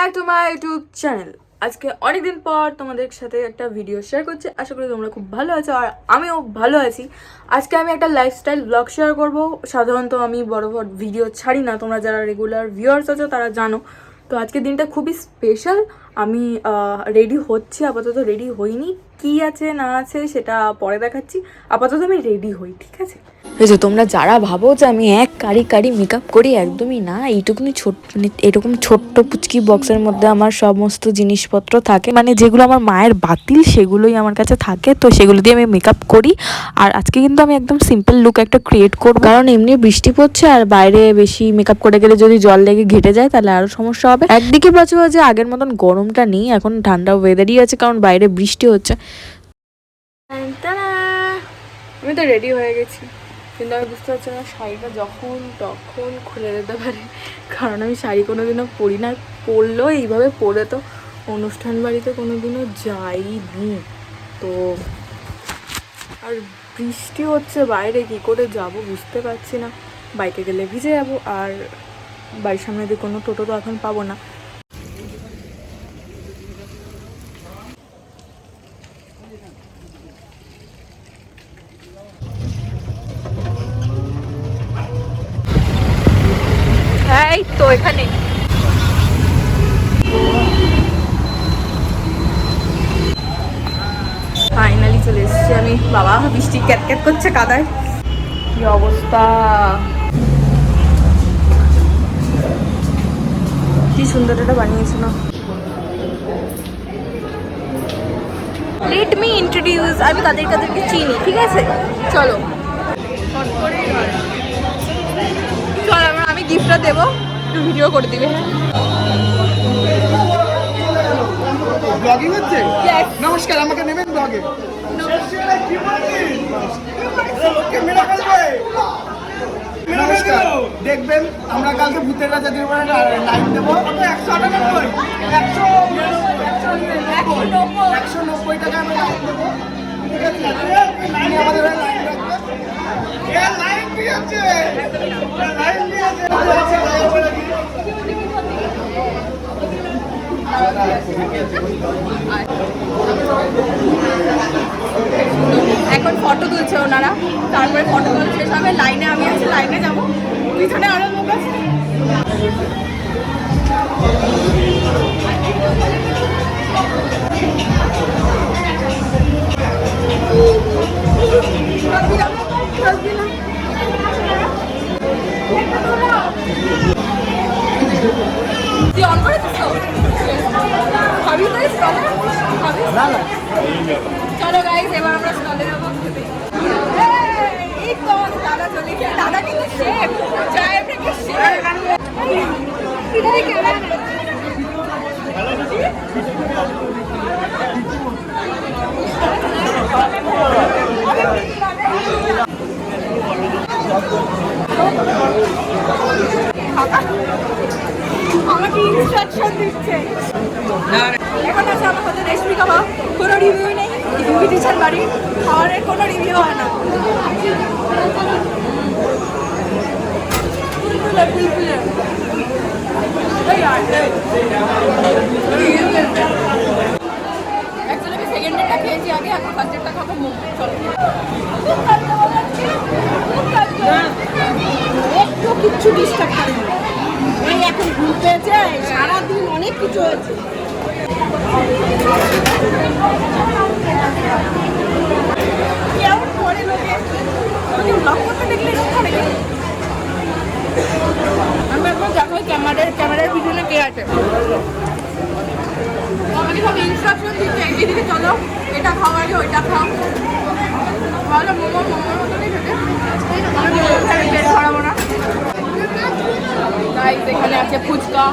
Back to my YouTube channel আজকে অনেকদিন পর তোমাদের সাথে একটা ভিডিও শেয়ার করছি। আশা করি তোমরা খুব ভালো আছো আর আমিও ভালো আছি। আজকে আমি একটা লাইফস্টাইল ব্লগ শেয়ার করব। সাধারণত আমি বড় বড় ভিডিও ছাড়ি না। তোমরা যারা রেগুলার ভিউয়ার্স আছো, তারা জানো। তো আজকের দিনটা খুবই স্পেশাল আমি রেডি হচ্ছি। আপাতত রেডি হইনি। কি আছে, না আছে, সেটা পরে দেখাচ্ছি। আপাতত আমি রেডি হই, ঠিক আছে? এই যে তোমরা যারা ভাবো যে আমি এক কারি কারি মেকআপ করি, একদমই না। এইটুকুনি ছোট মানে এরকম ছোট্ট পুচকি বক্সের মধ্যে আমার সমস্ত জিনিসপত্র থাকে। মানে যেগুলো আমার মায়ের বাতিল, সেগুলোই আমার কাছে থাকে। তো সেগুলো দিয়ে আমি মেকআপ করি। আর আজকে কিন্তু আমি একদম সিম্পল লুক একটা ক্রিয়েট করব। কারণ এমনি বৃষ্টি পড়ছে আর বাইরে বেশি মেকআপ করে গেলে যদি জল লেগে ঘেটে যায়, তাহলে আরও সমস্যা হবে। একদিকে বাঁচো যে আগের মতন গরমটা নেই, এখন ঠান্ডা ওয়েদারই আছে, কারণ বাইরে বৃষ্টি হচ্ছে। আমি তো রেডি হয়ে গেছি। কিন্তু আমি বুঝতে পারছি না শাড়িটা যখন তখন খুলে দিতে পারে। কারণ আমি শাড়ি কোনো দিনও পরি না, পরলেও এইভাবে পরে তো অনুষ্ঠান বাড়িতে কোনোদিনও যাইনি। তো আর বৃষ্টি হচ্ছে বাইরে, কি করে যাব বুঝতে পারছি না। বাইকে গেলে ভিজে যাব, আর বাড়ির সামনে দিয়ে কোনো টোটো তো এখন পাবো না। এই তো এখানে। ফাইনালি চলে এসেছি আমি। বাবা, বৃষ্টি ক্যাট ক্যাট করছে কাদায়। কি অবস্থা? কি সুন্দর এটা বানিয়েছে না? লেট মি ইন্ট্রোডিউস আমি তাদের তাদেরকে চিনি, ঠিক আছে? চলো। গিফটটা দেবো একটু ভিডিও করে দিবে। ব্লগিং হচ্ছে? নমস্কার আমাকে নেবেন ব্লগে নমস্কার দেখবেন আমরা কালকে ভূতের রাজা দিয়ে লাইভ দেবো। একশো আটানব্বই। একশো একশো নব্বই। টাকা আমরা লাইভ দেবো। ঠিক আছে? আমাদের লাইভ রাখবেন লাইভ দিয়েছে লাইভ দিয়েছে এখন ফটো তুলছে ওনারা। তারপরে ফটো তোলা শেষ হবে লাইনে আমি আছি লাইনে যাব। পিছনে আরও লোক আছে। তুই চলো গাইস এবার আমরা স্টলে যাব দাদা চলে দাদা কিন্তু ইনস্ট্রাকশন দিচ্ছে এখন আছে আমার সাথে রেশমি কাবাব কোনো রিভিউ নেই ইনভিটেশন বাড়ি খাওয়ারের কোনো রিভিউ হয় না তুলতুলে, তুলতুলে। এই আর, এই। Actually আমি second ডেটা খেয়েছি আগে এখন ফার্স্ট ডেটা খাব মোমো চলো খুব কাঁদতে বলাচ্ছি, খুব কাঁদতে। কিচ্ছু ডিস্টার্ব না এই এখন ঘুম পেয়েছে সারাদিন অনেক কিছু হয়েছে। কেমন দেখাই ক্যামেরার ক্যামেরার পিছনে কে আছে? আমাকে দিচ্ছে চলো। এটা খাও আগে, ওইটা খাও। ভালো মোমো, মোমোর মতনই খেতে। আমি না। এখানে আছে ফুচকা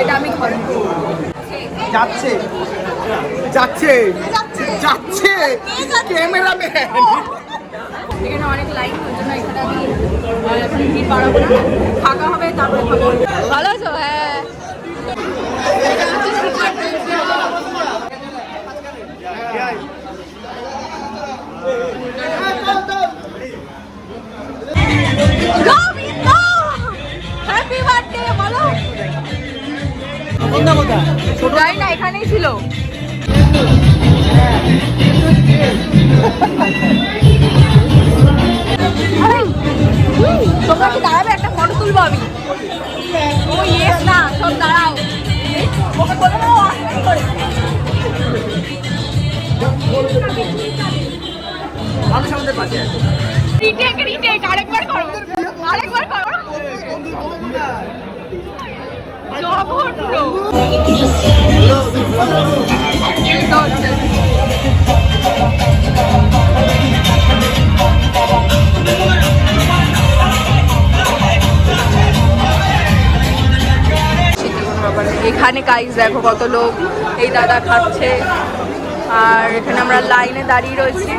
এটা আমি ঘরে। যাচ্ছে। যাচ্ছে। যাচ্ছে। ক্যামেরাম্যান। এখানে অনেক লাইন ওই জন্য এখানে আমি এখন ভিড় বাড়াবো না। ফাঁকা হবে তারপরে ভালো আছো? হ্যাঁ। ছিল। দাঁড়াবে? একটা ফটো তুলবো আমি। ও না দাঁড়াও। আরেকবার করো। আরেকবার করো। এখানে গাইস দেখো কত লোক এই দাদা খাচ্ছে। আর এখানে আমরা লাইনে দাঁড়িয়ে রয়েছি।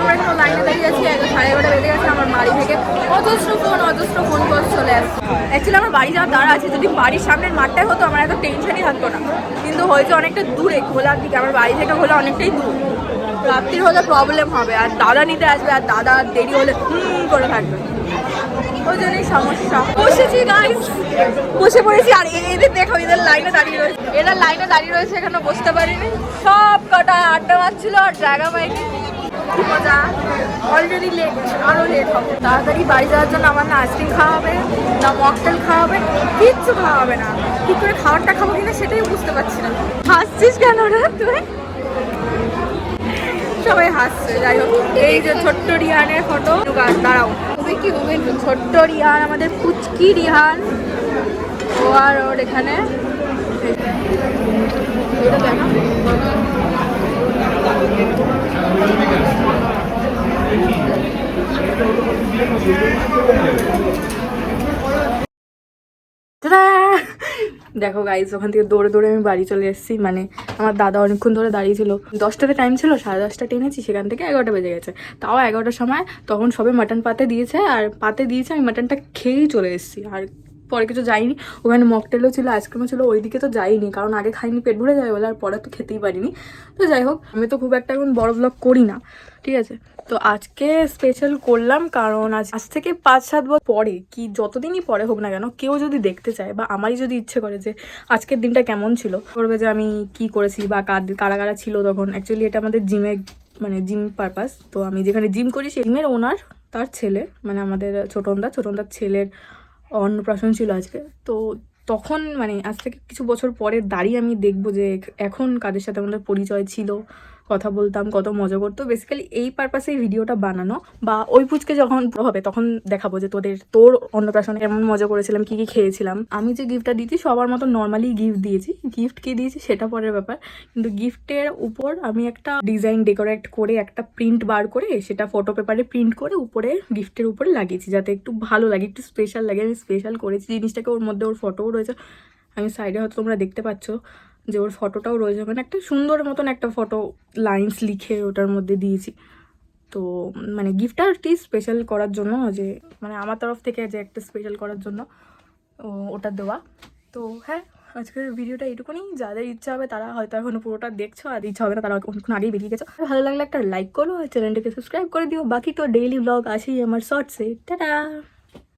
আমরা এখন লাইনে দাঁড়িয়ে আছি সাড়ে এগারোটা বেজে গেছে, আমার বাড়ি থেকে অজস্র ফোন অজস্র ফোন কল চলে আসছে অ্যাকচুয়ালি আমার বাড়ি যাওয়ার দাঁড়া আছে, যদি বাড়ির সামনের মাঠটাই হতো, আমার এত টেনশনই থাকতো না। কিন্তু হয়েছে অনেকটা দূরে খোলার দিকে, আমার বাড়ি থেকে হলে অনেকটাই দূর। রাত্রির হলে প্রবলেম হবে, আর দাদা নিতে আসবে, আর দাদা দেরি হলে হুম করে থাকবে। ওই জন্যই সমস্যা। বসেছি গাইস বসে পড়েছি, আর এদের দেখো, এদের লাইনে দাঁড়িয়ে রয়েছে। এরা লাইনে দাঁড়িয়ে রয়েছে, এখানে বসতে পারিনি। সব কটা আড্ডা মারছিল, আর জায়গা পাইনি। অলরেডি লেট আরও লেট হবে। তাড়াতাড়ি বাড়ি যাওয়ার জন্য আমার না আইসক্রিম খাওয়া হবে, না মকটেল খাওয়া হবে, কিচ্ছু খাওয়া হবে না। কি করে খাবারটা খাব কিনা সেটাই বুঝতে পারছি না। হাসছিস কেন রে তুই? সবাই হাসছে, যাই হোক। এই যে ছোট্ট রিহানের ফটো দাঁড়াও। তুমি কি ছোট্ট রিহান, আমাদের পুচকি রিহান। ও আর ওর এখানে। এটা দেখা! দেখো গাইজ ওখান থেকে দৌড়ে দৌড়ে আমি বাড়ি চলে এসেছি। মানে আমার দাদা অনেকক্ষণ ধরে দাঁড়িয়ে ছিল দশটাতে টাইম ছিল, সাড়ে দশটা টেনেছি সেখান থেকে এগারোটা বেজে গেছে। তাও এগারোটার সময় তখন সবে মাটন পাতে দিয়েছে, আর পাতে দিয়েছে আমি মাটনটা খেয়েই চলে এসেছি। আর পরে কিছু যাইনি। ওখানে মকটেলও ছিল আইসক্রিমও ছিল, ওইদিকে তো যাইনি, কারণ আগে খাইনি, পেট ভরে যাবে বলে, আর পরে তো খেতেই পারিনি। তো যাই হোক, আমি তো খুব একটা এখন বড় ব্লগ করি না, ঠিক আছে? তো আজকে স্পেশাল করলাম কারণ আজ আজ থেকে পাঁচ সাত বছর পরে, কি যতদিনই পরে হোক না কেন, কেউ যদি দেখতে চায় বা আমারই যদি ইচ্ছে করে যে আজকের দিনটা কেমন ছিল, করবে যে আমি কি করেছি বা কার, কারা কারা ছিল তখন। অ্যাকচুয়ালি এটা আমাদের জিমে মানে জিম পারপাস তো আমি যেখানে জিম করি সেই জিমের ওনার তার ছেলে মানে আমাদের ছোটনদা ছোটনদার ছেলের অন্নপ্রাশন ছিল আজকে। তো তখন মানে আজ থেকে কিছু বছর পরে দাঁড়িয়ে আমি দেখব যে এখন কাদের সাথে আমাদের পরিচয় ছিল। কথা বলতাম, কত মজা করতো। বেসিক্যালি এই পারপাসে ভিডিওটা বানানো বা ওই পুচকে যখন হবে, তখন দেখাবো যে তোদের, তোর অন্নপ্রাশনে কেমন মজা করেছিলাম, কি কি খেয়েছিলাম। আমি যে গিফটটা দিয়েছি, সবার মতো নর্মালি গিফট দিয়েছি। গিফট কি দিয়েছি, সেটা পরের ব্যাপার। কিন্তু গিফটের উপর আমি একটা ডিজাইন ডেকোরেট করে, একটা প্রিন্ট বার করে, সেটা ফটো পেপারে প্রিন্ট করে উপরে গিফটের উপরে লাগিয়েছি, যাতে একটু ভালো লাগে, একটু স্পেশাল লাগে। আমি স্পেশাল করেছি জিনিসটাকে, ওর মধ্যে ওর ফটোও রয়েছে। আমি সাইডে হয়তো তোমরা দেখতে পাচ্ছ। যে ওর ফটোটাও রয়েছে মানে একটা সুন্দর মতন একটা ফটো লাইন্স লিখে ওটার মধ্যে দিয়েছি। তো মানে গিফটটা কি স্পেশাল করার জন্য যে মানে আমার তরফ থেকে যে একটা স্পেশাল করার জন্য ওটা দেওয়া। তো হ্যাঁ আজকের ভিডিওটা এইটুকুনি। যাদের ইচ্ছা হবে তারা হয়তো এখনও পুরোটা দেখছ, আর ইচ্ছা হবে না তারা অনেকক্ষণ আগেই বেরিয়ে গেছো। ভালো লাগলে একটা লাইক করো, আর চ্যানেলটাকে সাবস্ক্রাইব করে দিও। বাকি তো ডেইলি ব্লগ আসেই আমার শর্টসে টাটা